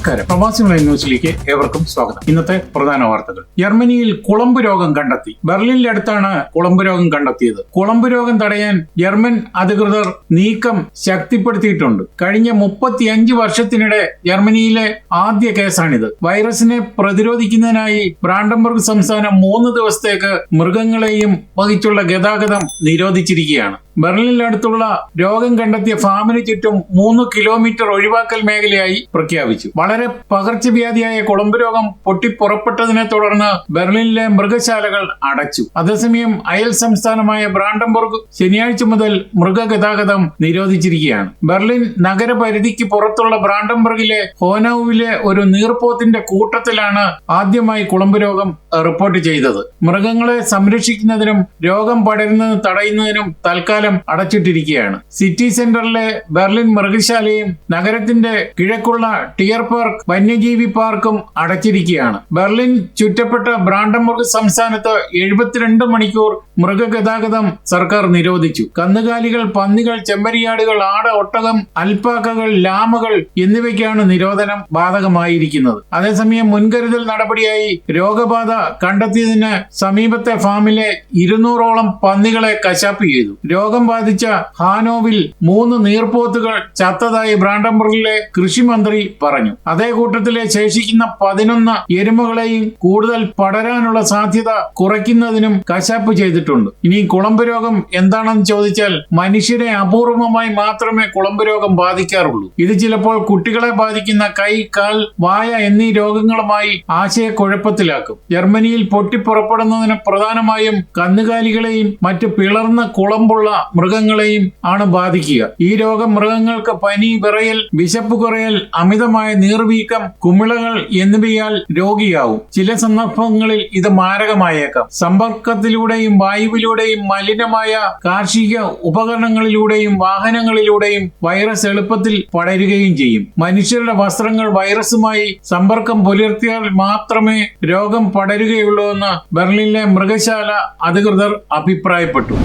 നമസ്കാരം. പ്രവാസി മലയാളി ന്യൂസിലേക്ക് ഏവർക്കും സ്വാഗതം. ഇന്നത്തെ പ്രധാന വാർത്തകൾ. ജർമ്മനിയിൽ കുളമ്പ് രോഗം കണ്ടെത്തി. ബെർലിനിലടുത്താണ് കുളമ്പ് രോഗം കണ്ടെത്തിയത്. കുളമ്പ് രോഗം തടയാൻ ജർമ്മൻ അധികൃതർ നീക്കം ശക്തിപ്പെടുത്തിയിട്ടുണ്ട്. കഴിഞ്ഞ മുപ്പത്തിയഞ്ച് വർഷത്തിനിടെ ജർമ്മനിയിലെ ആദ്യ കേസാണിത്. വൈറസിനെ പ്രതിരോധിക്കുന്നതിനായി ബ്രാൻഡംബർഗ് സംസ്ഥാനം മൂന്ന് ദിവസത്തേക്ക് മൃഗങ്ങളെയും വഹിച്ചുള്ള ഗതാഗതം നിരോധിച്ചിരിക്കുകയാണ്. ബെർലിനടുത്തുള്ള രോഗം കണ്ടെത്തിയ ഫാമിന് ചുറ്റും മൂന്ന് കിലോമീറ്റർ ഒഴിവാക്കൽ മേഖലയായി പ്രഖ്യാപിച്ചു. വളരെ പകർച്ചവ്യാധിയായ കുളമ്പ് രോഗം പൊട്ടിപ്പുറപ്പെട്ടതിനെ തുടർന്ന് ബെർലിനിലെ മൃഗശാലകൾ അടച്ചു. അതേസമയം അയൽ സംസ്ഥാനമായ ബ്രാൻഡംബർഗ് ശനിയാഴ്ച മുതൽ മൃഗഗതാഗതം നിരോധിച്ചിരിക്കുകയാണ്. ബെർലിൻ നഗരപരിധിക്ക് പുറത്തുള്ള ബ്രാൻഡംബർഗിലെ ഹോനൌവിലെ ഒരു നീർപ്പോത്തിന്റെ കൂട്ടത്തിലാണ് ആദ്യമായി കുളമ്പ് രോഗം റിപ്പോർട്ട് ചെയ്തത്. മൃഗങ്ങളെ സംരക്ഷിക്കുന്നതിനും രോഗം പടരുന്നത് തടയുന്നതിനും തൽക്കാലം അടച്ചിട്ടിരിക്കുകയാണ്. സിറ്റി സെന്ററിലെ ബെർലിൻ മൃഗശാലയും നഗരത്തിന്റെ കിഴക്കുള്ള ടിയർ പാർക്ക് വന്യജീവി പാർക്കും അടച്ചിരിക്കുകയാണ്. ബെർലിൻ ചുറ്റപ്പെട്ട ബ്രാൻഡംബർഗ് സംസ്ഥാനത്ത് എഴുപത്തിരണ്ട് മണിക്കൂർ മൃഗഗതാഗതം സർക്കാർ നിരോധിച്ചു. കന്നുകാലികൾ പന്നികൾ ചെമ്മരിയാടുകൾ ആട് ഒട്ടകം അൽപ്പാക്കകൾ ലാമകൾ എന്നിവയ്ക്കാണ് നിരോധനം ബാധകമായിരിക്കുന്നത്. അതേസമയം മുൻകരുതൽ നടപടിയായി രോഗബാധ കണ്ടെത്തിയതിന് സമീപത്തെ ഫാമിലെ ഇരുന്നൂറോളം പന്നികളെ കശാപ്പ് ചെയ്തു. രോഗം ബാധിച്ച ഹാനോവിൽ മൂന്ന് നീർപ്പോത്തുകൾ ചത്തതായി ബ്രാൻഡംബർഗിലെ കൃഷിമന്ത്രി പറഞ്ഞു. അതേ കൂട്ടത്തിലെ ശേഷിക്കുന്ന പതിനൊന്ന് എരുമകളെയും കൂടുതൽ പടരാനുള്ള സാധ്യത കുറയ്ക്കുന്നതിനും കശാപ്പ് ചെയ്തിട്ടുണ്ട്. ഇനി കുളമ്പ് രോഗം എന്താണെന്ന് ചോദിച്ചാൽ മനുഷ്യരെ അപൂർവമായി മാത്രമേ കുളമ്പ് രോഗം ബാധിക്കാറുള്ളൂ. ഇത് ചിലപ്പോൾ കുട്ടികളെ ബാധിക്കുന്ന കൈ കാൽ വായ എന്നീ രോഗങ്ങളുമായി ആശയക്കുഴപ്പത്തിലാക്കും. ജർമ്മനിയിൽ പൊട്ടിപ്പുറപ്പെടുന്നതിന് പ്രധാനമായും കന്നുകാലികളെയും മറ്റ് പിളർന്ന കുളമ്പുള്ള മൃഗങ്ങളെയും ആണ് ബാധിക്കുക. ഈ രോഗം മൃഗങ്ങൾക്ക് പനി വിറയൽ വിശപ്പ് കുറയൽ അമിതമായ നീർവീക്കം കുമിളകൾ എന്നിവയാൽ രോഗിയാവും. ചില സന്ദർഭങ്ങളിൽ ഇത് മാരകമായേക്കാം. സമ്പർക്കത്തിലൂടെയും വായുവിലൂടെയും മലിനമായ കാർഷിക ഉപകരണങ്ങളിലൂടെയും വാഹനങ്ങളിലൂടെയും വൈറസ് എളുപ്പത്തിൽ പടരുകയും ചെയ്യും. മനുഷ്യരുടെ വസ്ത്രങ്ങൾ വൈറസുമായി സമ്പർക്കം പുലർത്തിയാൽ മാത്രമേ രോഗം പടരുകയുള്ളൂ എന്ന് ബെർലിനിലെ മൃഗശാല അധികൃതർ അഭിപ്രായപ്പെട്ടു.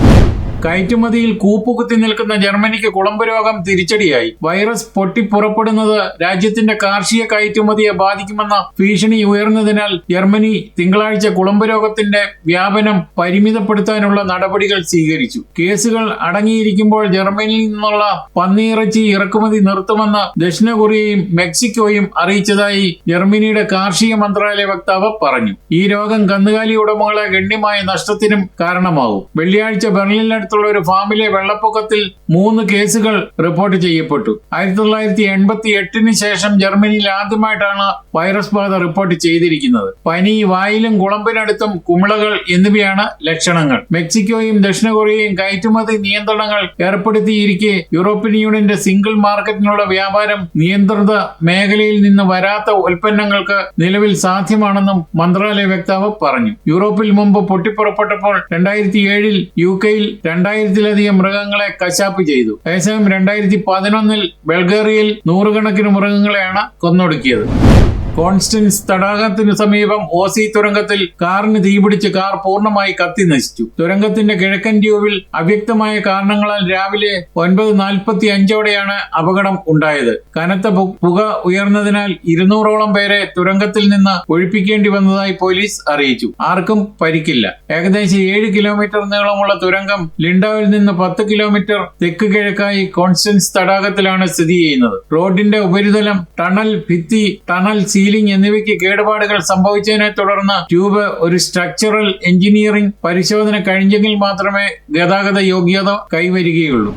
കയറ്റുമതിയിൽ കൂപ്പുകുത്തി നിൽക്കുന്ന ജർമ്മനിക്ക് കുളമ്പ് രോഗം തിരിച്ചടിയായി. വൈറസ് പൊട്ടിപ്പുറപ്പെടുന്നത് രാജ്യത്തിന്റെ കാർഷിക കയറ്റുമതിയെ ബാധിക്കുമെന്ന ഭീഷണി ഉയർന്നതിനാൽ ജർമ്മനി തിങ്കളാഴ്ച കുളമ്പ് രോഗത്തിന്റെ വ്യാപനം പരിമിതപ്പെടുത്താനുള്ള നടപടികൾ സ്വീകരിച്ചു. കേസുകൾ അടങ്ങിയിരിക്കുമ്പോൾ ജർമ്മനിയിൽ നിന്നുള്ള പന്നിയിറച്ചി ഇറക്കുമതി നിർത്തുമെന്ന് ദക്ഷിണ കൊറിയയും മെക്സിക്കോയും അറിയിച്ചതായി ജർമ്മനിയുടെ കാർഷിക മന്ത്രാലയ വക്താവ് പറഞ്ഞു. ഈ രോഗം കന്നുകാലി ഉടമകളെ ഗണ്യമായ നഷ്ടത്തിനും കാരണമാകും വെള്ളിയാഴ്ച ബെർലിനടുത്തുള്ള ഒരു ഫാമിലെ വെള്ളപ്പൊക്കത്തിൽ മൂന്ന് കേസുകൾ റിപ്പോർട്ട് ചെയ്യപ്പെട്ടു. ആയിരത്തി തൊള്ളായിരത്തി എൺപത്തി എട്ടിന് ശേഷം ജർമ്മനിയിൽ ആദ്യമായിട്ടാണ് വൈറസ് ബാധ റിപ്പോർട്ട് ചെയ്തിരിക്കുന്നത്. പനി വായിലും കുളമ്പിനടുത്തും കുമിളകൾ എന്നിവയാണ് ലക്ഷണങ്ങൾ. മെക്സിക്കോയും ദക്ഷിണ കൊറിയയും കയറ്റുമതി നിയന്ത്രണങ്ങൾ ഏർപ്പെടുത്തിയിരിക്കെ യൂറോപ്യൻ യൂണിയന്റെ സിംഗിൾ മാർക്കറ്റിനുള്ള വ്യാപാരം നിയന്ത്രിത മേഖലയിൽ നിന്ന് വരാത്ത ഉൽപ്പന്നങ്ങൾക്ക് നിലവിൽ സാധ്യമാണെന്നും മന്ത്രാലയ വക്താവ് പറഞ്ഞു. യൂറോപ്പിൽ മുമ്പ് പൊട്ടിപ്പുറപ്പെട്ടപ്പോൾ രണ്ടായിരത്തി ഏഴിൽ യു കെയിൽ രണ്ടായിരത്തിലധികം മൃഗങ്ങളെ കശാപ്പ് ചെയ്തു. അതേസമയം രണ്ടായിരത്തി പതിനൊന്നിൽ ബൾഗേറിയയിൽ നൂറുകണക്കിന് മൃഗങ്ങളെയാണ് കൊന്നൊടുക്കിയത്. കോൺസ്റ്റൻസ് തടാകത്തിനു സമീപം ഓസി തുരങ്കത്തിൽ കാറിന് തീപിടിച്ച് കാർ പൂർണമായി കത്തി നശിച്ചു. തുരങ്കത്തിന്റെ കിഴക്കൻ ട്യൂബിൽ അവ്യക്തമായ കാരണങ്ങളാൽ രാവിലെ ഒൻപത് നാൽപ്പത്തി അഞ്ചോടെയാണ് അപകടം ഉണ്ടായത്. കനത്ത പുക ഉയർന്നതിനാൽ ഇരുന്നൂറോളം പേരെ തുരങ്കത്തിൽ നിന്ന് ഒഴിപ്പിക്കേണ്ടി വന്നതായി പോലീസ് അറിയിച്ചു. ആർക്കും പരിക്കില്ല. ഏകദേശം ഏഴ് കിലോമീറ്റർ നീളമുള്ള തുരങ്കം ലിൻഡോയിൽ നിന്ന് പത്ത് കിലോമീറ്റർ തെക്ക് കിഴക്കായി കോൺസ്റ്റൻസ് തടാകത്തിലാണ് സ്ഥിതി ചെയ്യുന്നത്. റോഡിന്റെ ഉപരിതലം ടണൽ ഭിത്തി ടണൽ സീലിംഗ് എന്നിവയ്ക്ക് കേടുപാടുകൾ സംഭവിച്ചതിനെ തുടർന്ന് ട്യൂബ് ഒരു സ്ട്രക്ചറൽ എഞ്ചിനീയറിംഗ് പരിശോധന കഴിഞ്ഞെങ്കിൽ മാത്രമേ ഗതാഗത യോഗ്യത കൈവരികയുള്ളൂ.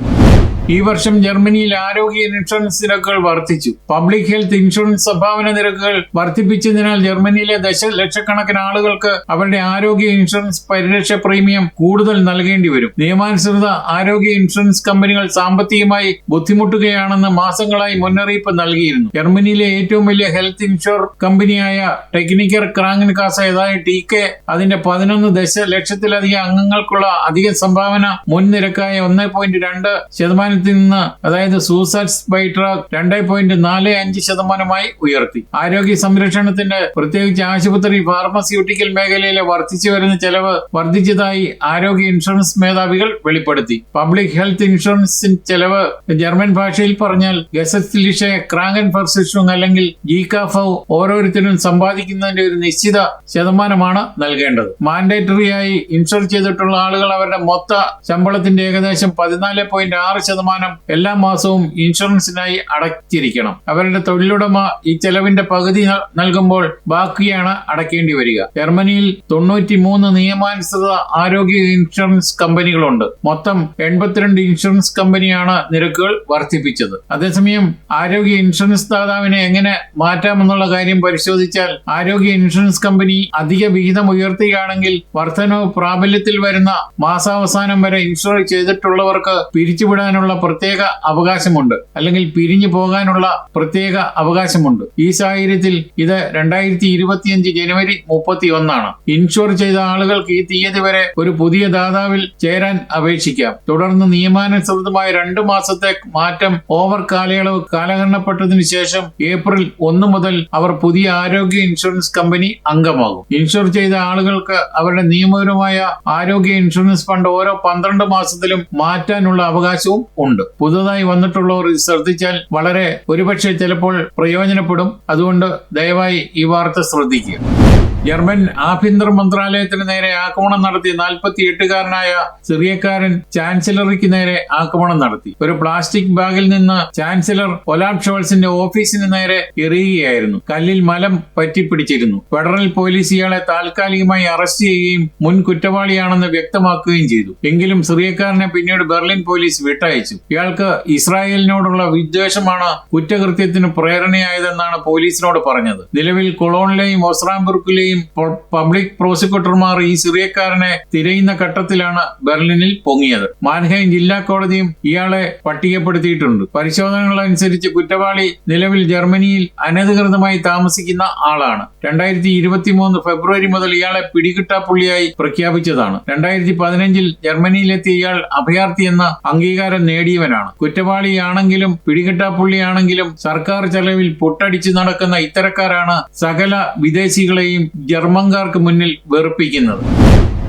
ഈ വർഷം ജർമ്മനിയിൽ ആരോഗ്യ ഇൻഷുറൻസ് നിരക്കുകൾ വർദ്ധിച്ചു. പബ്ലിക് ഹെൽത്ത് ഇൻഷുറൻസ് സംഭാവന നിരക്കുകൾ വർദ്ധിപ്പിച്ചതിനാൽ ജർമ്മനിയിലെ ദശലക്ഷക്കണക്കിന് ആളുകൾക്ക് അവരുടെ ആരോഗ്യ ഇൻഷുറൻസ് പരിരക്ഷ പ്രീമിയം കൂടുതൽ നൽകേണ്ടി വരും. നിയമാനുസൃത ആരോഗ്യ ഇൻഷുറൻസ് കമ്പനികൾ സാമ്പത്തികമായി ബുദ്ധിമുട്ടുകയാണെന്ന് മാസങ്ങളായി മുന്നറിയിപ്പ് നൽകിയിരുന്നു. ജർമ്മനിയിലെ ഏറ്റവും വലിയ ഹെൽത്ത് ഇൻഷുർ കമ്പനിയായ ടെക്നിക്കർ ക്രാങ്ങിൻ കാസ ഏതായ ടി കെ അതിന്റെ പതിനൊന്ന് ദശലക്ഷത്തിലധികം അംഗങ്ങൾക്കുള്ള അധിക സംഭാവന മുൻ നിരക്കായ ഒന്ന് പോയിന്റ് രണ്ട് ശതമാനത്തിൽ ശതമാനത്തിൽ നിന്ന് അതായത് സൂസൈഡ്സ് ബൈ ട്രാക്ക് രണ്ടേ പോയിന്റ് നാല് അഞ്ച് ശതമാനമായി ഉയർത്തി. ആരോഗ്യ സംരക്ഷണത്തിന്റെ പ്രത്യേകിച്ച് ആശുപത്രി ഫാർമസ്യൂട്ടിക്കൽ മേഖലയിലെ വർദ്ധിച്ചു വരുന്ന ചെലവ് വർദ്ധിച്ചതായി ആരോഗ്യ ഇൻഷുറൻസ് മേധാവികൾ വെളിപ്പെടുത്തി. പബ്ലിക് ഹെൽത്ത് ഇൻഷുറൻസിൻ ചെലവ് ജർമ്മൻ ഭാഷയിൽ പറഞ്ഞാൽ ഗസറ്റിലിഷെ ക്രാങ്കൻ ഫർസിഷും അല്ലെങ്കിൽ ജീകാഫ് ഓരോരുത്തരും സമ്പാദിക്കുന്നതിന്റെ ഒരു നിശ്ചിത ശതമാനമാണ് നൽകേണ്ടത്. മാൻഡേറ്ററി ആയി ഇൻഷുർ ചെയ്തിട്ടുള്ള ആളുകൾ അവരുടെ മൊത്ത ശമ്പളത്തിന്റെ ഏകദേശം പതിനാല് പോയിന്റ് ആറ് ശതമാനം എല്ലാ മാസവും ഇൻഷുറൻസിനായി അടച്ചിരിക്കണം. അവരുടെ തൊഴിലുടമ ഈ ചെലവിന്റെ പകുതി നൽകുമ്പോൾ ബാക്കിയാണ് അടയ്ക്കേണ്ടി വരിക. ജർമ്മനിയിൽ തൊണ്ണൂറ്റി മൂന്ന് നിയമാനുസൃത ആരോഗ്യ ഇൻഷുറൻസ് കമ്പനികളുണ്ട്. മൊത്തം എൺപത്തിരണ്ട് ഇൻഷുറൻസ് കമ്പനിയാണ് നിരക്കുകൾ വർദ്ധിപ്പിച്ചത്. അതേസമയം ആരോഗ്യ ഇൻഷുറൻസ് ദാതാവിനെ എങ്ങനെ മാറ്റാമെന്നുള്ള കാര്യം പരിശോധിച്ചാൽ ആരോഗ്യ ഇൻഷുറൻസ് കമ്പനി അധിക വിഹിതം ഉയർത്തുകയാണെങ്കിൽ വർധനവ് പ്രാബല്യത്തിൽ വരുന്ന മാസാവസാനം വരെ ഇൻഷുർ ചെയ്തിട്ടുള്ളവർക്ക് പിരിച്ചുവിടാനുള്ള പ്രത്യേക അവകാശമുണ്ട്. അല്ലെങ്കിൽ പിരിഞ്ഞു പോകാനുള്ള പ്രത്യേക അവകാശമുണ്ട്. ഈ സാഹചര്യത്തിൽ ഇത് രണ്ടായിരത്തി ഇരുപത്തിയഞ്ച് ജനുവരി മുപ്പത്തി ഒന്നാണ് ഇൻഷുർ ചെയ്ത ആളുകൾക്ക് ഈ തീയതി വരെ ഒരു പുതിയ ദാതാവിൽ ചേരാൻ അപേക്ഷിക്കാം. തുടർന്ന് നിയമാനുസൃതമായ രണ്ടു മാസത്തെ മാറ്റം ഓവർ കാലയളവ് കാലഘട്ടപ്പെട്ടതിനു ശേഷം ഏപ്രിൽ ഒന്ന് മുതൽ അവർ പുതിയ ആരോഗ്യ ഇൻഷുറൻസ് കമ്പനി അംഗമാകും. ഇൻഷുർ ചെയ്ത ആളുകൾക്ക് അവരുടെ നിയമപരമായ ആരോഗ്യ ഇൻഷുറൻസ് ഫണ്ട് ഓരോ പന്ത്രണ്ട് മാസത്തിലും മാറ്റാനുള്ള അവകാശവും ഉണ്ട്. പുതുതായി വന്നിട്ടുള്ളവർ ശ്രദ്ധിച്ചാൽ വളരെ ഒരുപക്ഷെ ചിലപ്പോൾ പ്രയോജനപ്പെടും. അതുകൊണ്ട് ദയവായി ഈ വാർത്ത ശ്രദ്ധിക്കുക. ജർമ്മൻ ആഭ്യന്തര മന്ത്രാലയത്തിന് നേരെ ആക്രമണം നടത്തി നാൽപ്പത്തി എട്ടുകാരനായ സിറിയക്കാരൻ ചാൻസലറിക്ക് നേരെ ആക്രമണം നടത്തി. ഒരു പ്ലാസ്റ്റിക് ബാഗിൽ നിന്ന് ചാൻസലർ ഒലാബ് ഷോൾസിന്റെ ഓഫീസിന് നേരെ എറിയുകയായിരുന്നു. കല്ലിൽ മലം പറ്റിപ്പിടിച്ചിരുന്നു. ഫെഡറൽ പോലീസ് ഇയാളെ താൽക്കാലികമായി അറസ്റ്റ് ചെയ്യുകയും മുൻ കുറ്റവാളിയാണെന്ന് വ്യക്തമാക്കുകയും ചെയ്തു. എങ്കിലും സിറിയക്കാരനെ പിന്നീട് ബെർലിൻ പോലീസ് വിട്ടയച്ചു. ഇയാൾക്ക് ഇസ്രായേലിനോടുള്ള വിദ്വേഷമാണ് കുറ്റകൃത്യത്തിന് പ്രേരണയായതെന്നാണ് പോലീസിനോട് പറഞ്ഞത്. നിലവിൽ കൊളോണിലെയും ഒസ്രാംബുർക്കിലെയും പ- പബ്ലിക് പ്രോസിക്യൂട്ടർമാർ ഈ സിറിയക്കാരനെ തിരയുന്ന ഘട്ടത്തിലാണ് ബെർലിനിൽ പൊങ്ങിയത്. മാൻഹൈം ജില്ലാ കോടതിയും ഇയാളെ പട്ടികപ്പെടുത്തിയിട്ടുണ്ട്. പരിശോധനകൾ അനുസരിച്ച് കുറ്റവാളി നിലവിൽ ജർമ്മനിയിൽ അനധികൃതമായി താമസിക്കുന്ന ആളാണ്. രണ്ടായിരത്തി ഇരുപത്തി മൂന്ന് ഫെബ്രുവരി മുതൽ ഇയാളെ പിടികിട്ടാപ്പുള്ളിയായി പ്രഖ്യാപിച്ചതാണ്. രണ്ടായിരത്തി പതിനഞ്ചിൽ ജർമ്മനിയിലെത്തിയ ഇയാൾ അഭയാർത്ഥി എന്ന അംഗീകാരം നേടിയവനാണ്. കുറ്റവാളിയാണെങ്കിലും പിടികിട്ടാപ്പുള്ളിയാണെങ്കിലും സർക്കാർ ചെലവിൽ പൊട്ടടിച്ചു നടക്കുന്ന ഇത്തരക്കാരാണ് സകല വിദേശികളെയും ജർമ്മൻകാർക്ക് മുന്നിൽ വെറുപ്പിക്കുന്നത്.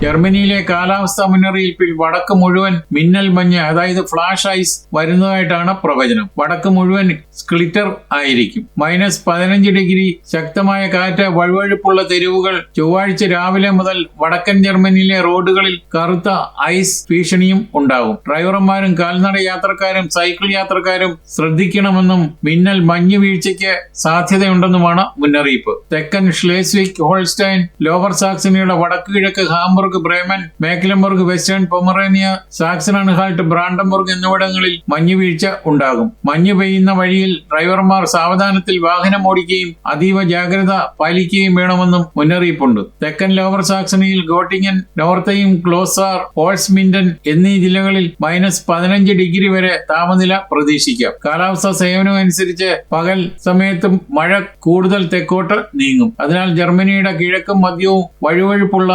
ജർമ്മനിയിലെ കാലാവസ്ഥാ മുന്നറിയിപ്പിൽ വടക്ക് മുഴുവൻ മിന്നൽ മഞ്ഞ് അതായത് ഫ്ലാഷ് ഐസ് വരുന്നതായിട്ടാണ് പ്രവചനം. വടക്ക് മുഴുവൻ സ്ക്ലിറ്റർ ആയിരിക്കും. മൈനസ് പതിനഞ്ച് ഡിഗ്രി ശക്തമായ കാറ്റ് വഴുവഴുപ്പുള്ള തെരുവുകൾ ചൊവ്വാഴ്ച രാവിലെ മുതൽ വടക്കൻ ജർമ്മനിയിലെ റോഡുകളിൽ കറുത്ത ഐസ് ഭീഷണിയും ഉണ്ടാകും ഡ്രൈവർമാരും കാൽനട യാത്രക്കാരും സൈക്കിൾ യാത്രക്കാരും ശ്രദ്ധിക്കണമെന്നും മിന്നൽ മഞ്ഞ് വീഴ്ചയ്ക്ക് സാധ്യതയുണ്ടെന്നുമാണ് മുന്നറിയിപ്പ്. തെക്കൻ ഷ്ലേസ്വിക് ഹോൾസ്റ്റൈൻ ലോവർ സാക്സണിയുടെ വടക്ക് കിഴക്ക് Hamburg Bremen Mecklenburg Western Pomerania Saxony Anhalt Brandenburg എന്നിവിടങ്ങളിൽ മഞ്ഞു വീഴ്ച ഉണ്ടാകും. മഞ്ഞ് പെയ്യുന്ന വഴിയിൽ ഡ്രൈവർമാർ സാവധാനത്തിൽ വാഹനം ഓടിക്കുകയും അതീവ ജാഗ്രത പാലിക്കുകയും വേണമെന്നും മുന്നറിയിപ്പുണ്ട്. തെക്കൻ ലോവർ സാക്സണിയിൽ ഗോട്ടിങ്ങൻ നോർത്തയും ക്ലോസാർ ഹോൾസ്മിൻഡൻ എന്നീ ജില്ലകളിൽ മൈനസ് പതിനഞ്ച് ഡിഗ്രി വരെ താപനില പ്രതീക്ഷിക്കാം. കാലാവസ്ഥാ സേവനം അനുസരിച്ച് പകൽ സമയത്തും മഴ കൂടുതൽ തെക്കോട്ട് നീങ്ങും. അതിനാൽ ജർമ്മനിയുടെ കിഴക്കും മധ്യവും വഴുവഴുപ്പുള്ള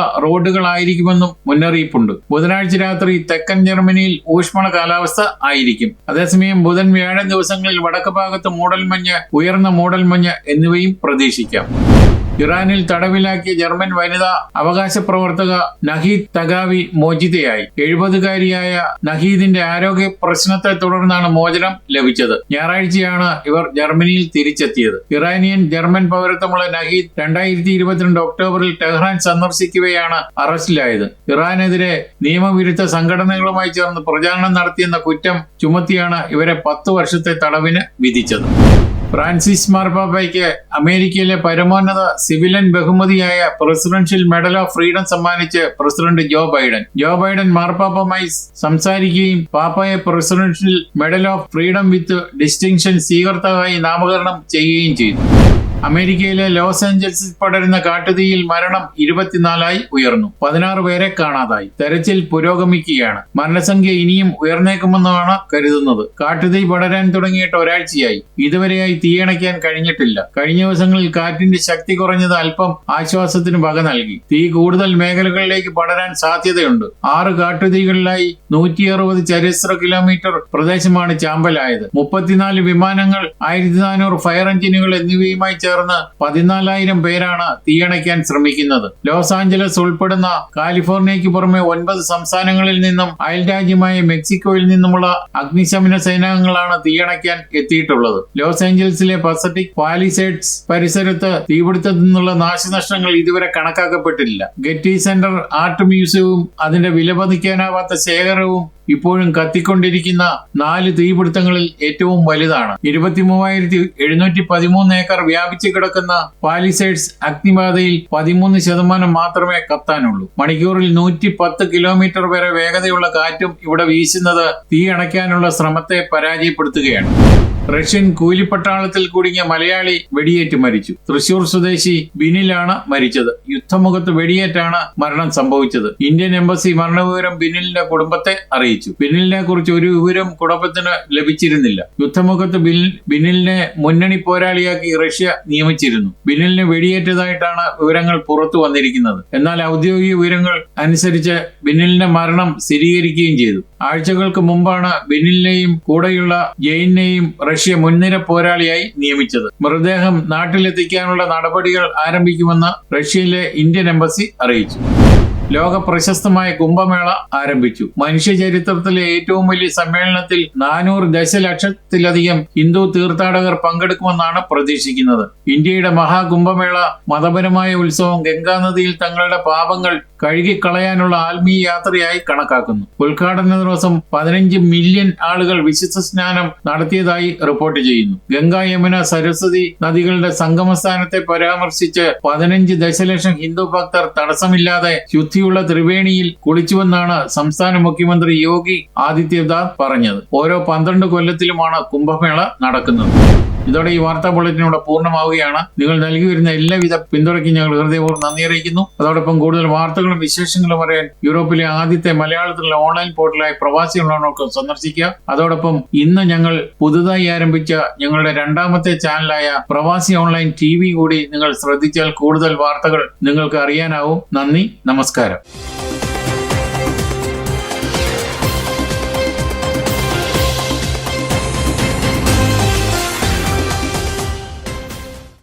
റോഡുകളായിരിക്കുമെന്നും മുന്നറിയിപ്പുണ്ട്. ബുധനാഴ്ച രാത്രി തെക്കൻ ജർമ്മനിയിൽ ഊഷ്മള കാലാവസ്ഥ ആയിരിക്കും. അതേസമയം ബുധൻ വ്യാഴം ദിവസങ്ങളിൽ വടക്ക് ഭാഗത്ത് മൂടൽമഞ്ഞ് ഉയർന്ന മൂടൽമഞ്ഞ് എന്നിവയും പ്രതീക്ഷിക്കാം. ഇറാനിൽ തടവിലാക്കിയ ജർമ്മൻ വനിതാ അവകാശ പ്രവർത്തക നഹീദ് തഗാവി മോചിതയായി. എഴുപതുകാരിയായ നഹീദിന്റെ ആരോഗ്യ പ്രശ്നത്തെ തുടർന്നാണ് മോചനം ലഭിച്ചത്. ഞായറാഴ്ചയാണ് ഇവർ ജർമ്മനിയിൽ തിരിച്ചെത്തിയത്. ഇറാനിയൻ ജർമ്മൻ പൗരത്വമുള്ള നഹീദ് രണ്ടായിരത്തി ഇരുപത്തിരണ്ട് ഒക്ടോബറിൽ ടെഹ്റാൻ സന്ദർശിക്കവെയാണ് അറസ്റ്റിലായത്. ഇറാനെതിരെ നിയമവിരുദ്ധ സംഘടനകളുമായി ചേർന്ന് പ്രചാരണം നടത്തിയെന്ന കുറ്റം ചുമത്തിയാണ് ഇവരെ പത്തു വർഷത്തെ തടവിന് വിധിച്ചത്. ഫ്രാൻസിസ് മാർപാപ്പയ്ക്ക് അമേരിക്കയിലെ പരമോന്നത സിവിലൻ ബഹുമതിയായ പ്രസിഡൻഷ്യൽ മെഡൽ ഓഫ് ഫ്രീഡം സമ്മാനിച്ച് president Joe Biden. Joe Biden മാർപാപ്പമായി സംസാരിക്കുകയും പാപ്പയെ presidential medal of freedom with distinction സ്വീകർത്താവായി നാമകരണം ചെയ്യുകയും ചെയ്തു. അമേരിക്കയിലെ ലോസ് ഏഞ്ചൽസിൽ പടരുന്ന കാട്ടുതീയിൽ മരണം ഇരുപത്തിനാലായി ഉയർന്നു. പതിനാറ് പേരെ കാണാതായി. തെരച്ചിൽ പുരോഗമിക്കുകയാണ്. മരണസംഖ്യ ഇനിയും ഉയർന്നേക്കുമെന്നാണ് കരുതുന്നത്. കാട്ടുതീ പടരാൻ തുടങ്ങിയിട്ട് ഒരാഴ്ചയായി. ഇതുവരെയായി തീയണയ്ക്കാൻ കഴിഞ്ഞിട്ടില്ല. കഴിഞ്ഞ ദിവസങ്ങളിൽ കാറ്റിന്റെ ശക്തി കുറഞ്ഞത് അല്പം ആശ്വാസത്തിന് വക നൽകി. തീ കൂടുതൽ മേഖലകളിലേക്ക് പടരാൻ സാധ്യതയുണ്ട്. ആറ് കാട്ടുതീകളിലായി നൂറ്റി അറുപത് ചരിത്ര കിലോമീറ്റർ പ്രദേശമാണ് ചാമ്പലായത്. മുപ്പത്തിനാല് വിമാനങ്ങൾ ആയിരത്തി നാനൂറ് ഫയർ എഞ്ചിനുകൾ എന്നിവയുമായി ചേർന്ന് പതിനാലായിരം പേരാണ് തീയണയ്ക്കാൻ ശ്രമിക്കുന്നത്. ലോസ് ആഞ്ചലസ് ഉൾപ്പെടുന്ന കാലിഫോർണിയയ്ക്ക് പുറമെ ഒൻപത് സംസ്ഥാനങ്ങളിൽ നിന്നും അയൽരാജ്യമായ മെക്സിക്കോയിൽ നിന്നുമുള്ള അഗ്നിശമന സേനാംഗങ്ങളാണ് തീയണയ്ക്കാൻ എത്തിയിട്ടുള്ളത്. ലോസ് ഏഞ്ചൽസിലെ പസഫിക് പാലിസേഡ്സ് പരിസരത്ത് തീപിടുത്തത്തിൽ നിന്നുള്ള നാശനഷ്ടങ്ങൾ ഇതുവരെ കണക്കാക്കപ്പെട്ടില്ല ഗെറ്റി സെന്റർ ആർട്ട് മ്യൂസിയവും അതിന്റെ വിലപതിക്കാനാവാത്ത ശേഖരവും ഇപ്പോഴും കത്തിക്കൊണ്ടിരിക്കുന്ന നാല് തീപിടുത്തങ്ങളിൽ ഏറ്റവും വലുതാണ്. ഇരുപത്തി മൂവായിരത്തി എഴുന്നൂറ്റി പതിമൂന്ന് ഏക്കർ വ്യാപിച്ചു കിടക്കുന്ന പാലിസൈഡ്സ് അഗ്നിബാധയിൽ പതിമൂന്ന് ശതമാനം മാത്രമേ കത്താനുള്ളൂ. മണിക്കൂറിൽ നൂറ്റി പത്ത് കിലോമീറ്റർ വരെ വേഗതയുള്ള കാറ്റും ഇവിടെ വീശുന്നത് തീ അണയ്ക്കാനുള്ള ശ്രമത്തെ പരാജയപ്പെടുത്തുകയാണ്. റഷ്യൻ കൂലിപ്പട്ടാളത്തിൽ കുടുങ്ങിയ മലയാളി വെടിയേറ്റ് മരിച്ചു. തൃശൂർ സ്വദേശി ബിനിലാണ് മരിച്ചത്. യുദ്ധമുഖത്ത് വെടിയേറ്റാണ് മരണം സംഭവിച്ചത്. ഇന്ത്യൻ എംബസി മരണവിവരം ബിനിലിന്റെ കുടുംബത്തെ അറിയിച്ചു. ബിനിലിനെ കുറിച്ച് ഒരു വിവരം കുടുംബത്തിന് ലഭിച്ചിരുന്നില്ല. യുദ്ധമുഖത്ത് ബിനിലിനെ മുന്നണി പോരാളിയാക്കി റഷ്യ നിയമിച്ചിരുന്നു. ബിനിലിനെ വെടിയേറ്റതായിട്ടാണ് വിവരങ്ങൾ പുറത്തു വന്നിരിക്കുന്നത്. എന്നാൽ ഔദ്യോഗിക വിവരങ്ങൾ അനുസരിച്ച് ബിനിലിന്റെ മരണം സ്ഥിരീകരിക്കുകയും ചെയ്തു. ആഴ്ചകൾക്ക് മുമ്പാണ് ബിനിലിനെയും കൂടെയുള്ള ജെയിനെയും റഷ്യ മുൻനിര പോരാളിയായി നിയമിച്ചത്. മൃതദേഹം നാട്ടിലെത്തിക്കാനുള്ള നടപടികൾ ആരംഭിക്കുമെന്ന് റഷ്യയിലെ ഇന്ത്യൻ എംബസി അറിയിച്ചു. ലോക പ്രശസ്തമായ കുംഭമേള ആരംഭിച്ചു. മനുഷ്യ ചരിത്രത്തിലെ ഏറ്റവും വലിയ സമ്മേളനത്തിൽ നാനൂറ് ദശലക്ഷത്തിലധികം ഹിന്ദു തീർത്ഥാടകർ പങ്കെടുക്കുമെന്നാണ് പ്രതീക്ഷിക്കുന്നത്. ഇന്ത്യയുടെ മഹാകുംഭമേള മതപരമായ ഉത്സവം ഗംഗാനദിയിൽ തങ്ങളുടെ പാപങ്ങൾ കഴുകിക്കളയാനുള്ള ആത്മീയ യാത്രയായി കണക്കാക്കുന്നു. ഉദ്ഘാടന ദിവസം പതിനഞ്ച് മില്യൺ ആളുകൾ വിശുദ്ധ സ്നാനം നടത്തിയതായി റിപ്പോർട്ട് ചെയ്യുന്നു. ഗംഗ യമുന സരസ്വതി നദികളുടെ സംഗമസ്ഥാനത്തെ പരാമർശിച്ച് പതിനഞ്ച് ദശലക്ഷം ഹിന്ദു ഭക്തർ തടസ്സമില്ലാതെ ശുദ്ധിയുള്ള ത്രിവേണിയിൽ കുളിച്ചുവെന്നാണ് സംസ്ഥാന മുഖ്യമന്ത്രി യോഗി ആദിത്യനാഥ് പറഞ്ഞത്. ഓരോ പന്ത്രണ്ട് കൊല്ലത്തിലുമാണ് കുംഭമേള നടക്കുന്നത്. ഇതോടെ ഈ വാർത്താ ബുള്ളറ്റിൻ ഇവിടെ പൂർണമാവുകയാണ്. നിങ്ങൾ നൽകി വരുന്ന എല്ലാവിധ പിന്തുണയ്ക്കും ഞങ്ങൾ ഹൃദയപൂർവം നന്ദി അറിയിക്കുന്നു. അതോടൊപ്പം കൂടുതൽ വാർത്തകളും വിശേഷങ്ങളും അറിയാൻ യൂറോപ്പിലെ ആദ്യത്തെ മലയാളത്തിലുള്ള ഓൺലൈൻ പോർട്ടലായ പ്രവാസി ഉള്ളവർക്ക് സന്ദർശിക്കുക. അതോടൊപ്പം ഇന്ന് ഞങ്ങൾ പുതുതായി ആരംഭിച്ച ഞങ്ങളുടെ രണ്ടാമത്തെ ചാനലായ പ്രവാസി ഓൺലൈൻ ടി കൂടി നിങ്ങൾ ശ്രദ്ധിച്ചാൽ കൂടുതൽ വാർത്തകൾ നിങ്ങൾക്ക് അറിയാനാവും. നന്ദി നമസ്കാരം.